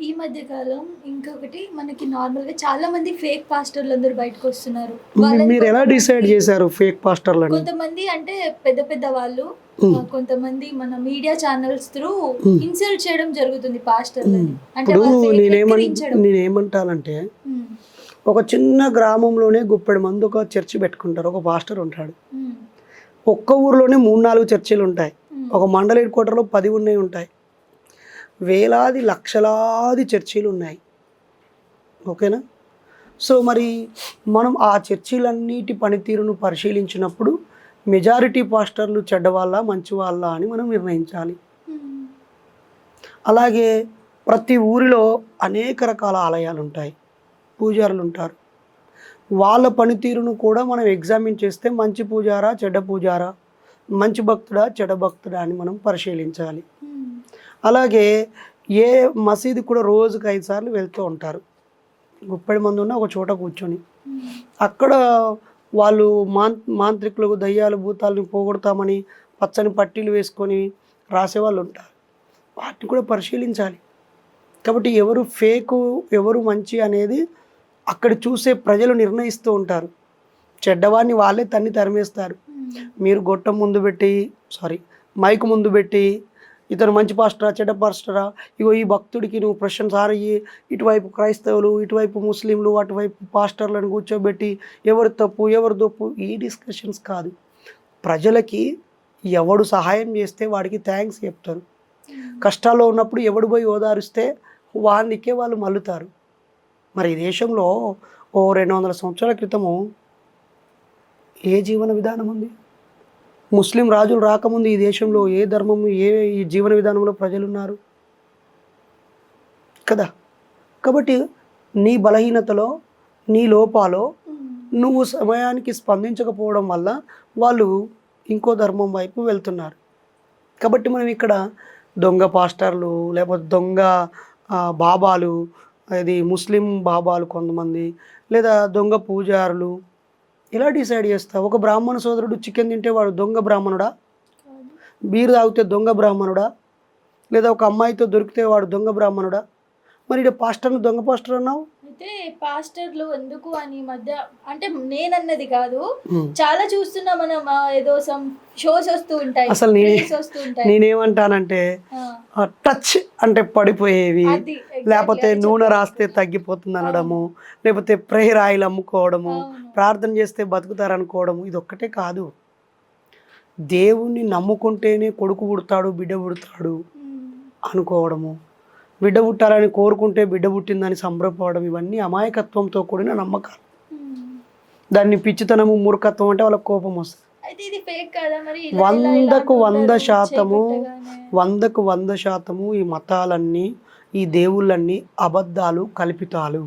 ఈ మధ్య కాలం ఇంకొకటి మనకి నార్మల్గా చాలా మంది ఫేక్ పాస్టర్లు అందరూ బయటకు వస్తున్నారు మీరు ఎలా డిసైడ్ చేశారు ఫేక్ పాస్టర్లని కొంతమంది అంటే పెద్ద పెద్ద వాళ్ళు కొంతమంది మన మీడియా ఛానల్స్ త్రూ. ఇన్సల్ట్ చేయడం జరుగుతుంది పాస్టర్లని అంటే. నేనేమంటానంటే. ఒక చిన్న గ్రామంలోనే గుప్పెడు మంది ఒక చర్చి పెట్టుకుంటారు ఒక పాస్టర్ ఉంటాడు. ఒక్క ఊర్లోనే మూడు నాలుగు చర్చిలు ఉంటాయి. ఒక మండల హెడ్ క్వార్టర్లో పది ఉన్నాయి ఉంటాయి వేలాది లక్షలాది చర్చీలు ఉన్నాయి ఓకేనా? సో మరి మనం ఆ చర్చీలన్నిటి పనితీరును పరిశీలించినప్పుడు మెజారిటీ పాస్టర్లు చెడ్డవాళ్ళ మంచి వాళ్ళ అని మనం నిర్ణయించాలి. అలాగే ప్రతి ఊరిలో అనేక రకాల ఆలయాలు ఉంటాయి పూజారులు ఉంటారు వాళ్ళ పనితీరును కూడా మనం ఎగ్జామిన్ చేస్తే మంచి పూజారా చెడ్డ పూజారా మంచి భక్తుడా చెడ్డ భక్తుడా అని మనం పరిశీలించాలి. అలాగే ఏ మసీదు కూడా రోజుకి ఐదు సార్లు వెళ్తూ ఉంటారు. ముప్పై మంది ఉన్న ఒక చోట కూర్చొని. అక్కడ వాళ్ళు మాన్ మాంత్రికులకు దయ్యాలు భూతాలను పోగొడతామని పచ్చని పట్టీలు వేసుకొని రాసేవాళ్ళు ఉంటారు. వాటిని కూడా పరిశీలించాలి. కాబట్టి ఎవరు ఫేకు ఎవరు మంచి అనేది అక్కడ చూసే ప్రజలు నిర్ణయిస్తూ ఉంటారు. చెడ్డవాడిని వాళ్ళే తన్ని తరిమేస్తారు. మీరు గొట్టం ముందు పెట్టి సారీ మైక్ ముందు పెట్టి ఇతను మంచి పాస్టరా చెడ్డ పాస్టరా? ఇగో ఈ భక్తుడికి నువ్వు ప్రశ్న సారయ్యి ఇటువైపు క్రైస్తవులు ఇటువైపు ముస్లింలు అటువైపు పాస్టర్లను కూర్చోబెట్టి ఎవరు తప్పు ఎవరు తప్పు ఈ డిస్కషన్స్ కాదు. ప్రజలకి ఎవడు సహాయం చేస్తే వాడికి థ్యాంక్స్ చెప్తారు. కష్టాల్లో ఉన్నప్పుడు ఎవడు పోయి ఓదారుస్తే వానికే వాళ్ళు మల్లుతారు. మరి ఈ దేశంలో ఓ రెండు వందల సంవత్సరాల క్రితము ఏ జీవన విధానం ఉంది? ముస్లిం రాజులు రాకముందు ఈ దేశంలో ఏ ధర్మము ఏ ఈ జీవన విధానంలో ప్రజలు ఉన్నారు కదా? కాబట్టి నీ బలహీనతలో నీ లోపాలో. నువ్వు సమయానికి స్పందించకపోవడం వల్ల వాళ్ళు ఇంకో ధర్మం వైపు వెళ్తున్నారు. కాబట్టి మనం ఇక్కడ దొంగ పాస్టర్లు లేకపోతే దొంగ బాబాలు ఇది ముస్లిం బాబాలు కొంతమంది లేదా దొంగ పూజారులు ఇలా డిసైడ్ చేస్తా ఒక బ్రాహ్మణ సోదరుడు చికెన్ తింటే వాడు దొంగ బ్రాహ్మణుడా. బీరు తాగితే దొంగ బ్రాహ్మణుడా? లేదా ఒక అమ్మాయితో దొరికితే వాడు దొంగ బ్రాహ్మణుడా? మరి ఇక్కడ పాస్టర్ను దొంగ పాస్టర్ అన్నావు? అయితే పాస్టర్లు ఎందుకు అని మధ్య అంటే నేనన్నది కాదు. చాలా చూస్తున్నా మనం ఏదో సమ్ షోస్ వస్తూ ఉంటాయి అసలు నేనేమంటానంటే టచ్ అంటే పడిపోయేవి. లేకపోతే నూనె. రాస్తే తగ్గిపోతుంది అనడము లేకపోతే ప్రేయర్ ఆయిల్ అమ్ముకోవడము. ప్రార్థన చేస్తే బతుకుతారు అనుకోవడము ఇది ఒక్కటే కాదు. దేవుణ్ణి నమ్ముకుంటేనే కొడుకు పుడతాడు బిడ్డ పుడతాడు అనుకోవడము. బిడ్డ పుట్టాలని కోరుకుంటే బిడ్డ పుట్టిందని సంబరపడడం ఇవన్నీ అమాయకత్వంతో కూడిన నమ్మకాలు. దాన్ని పిచ్చితనము మూర్ఖత్వం అంటే వాళ్ళకి కోపం వస్తుంది. వందకు వంద శాతము. వందకు వంద శాతము ఈ మతాలన్నీ ఈ దేవుళ్ళన్నీ అబద్ధాలు కల్పితాలు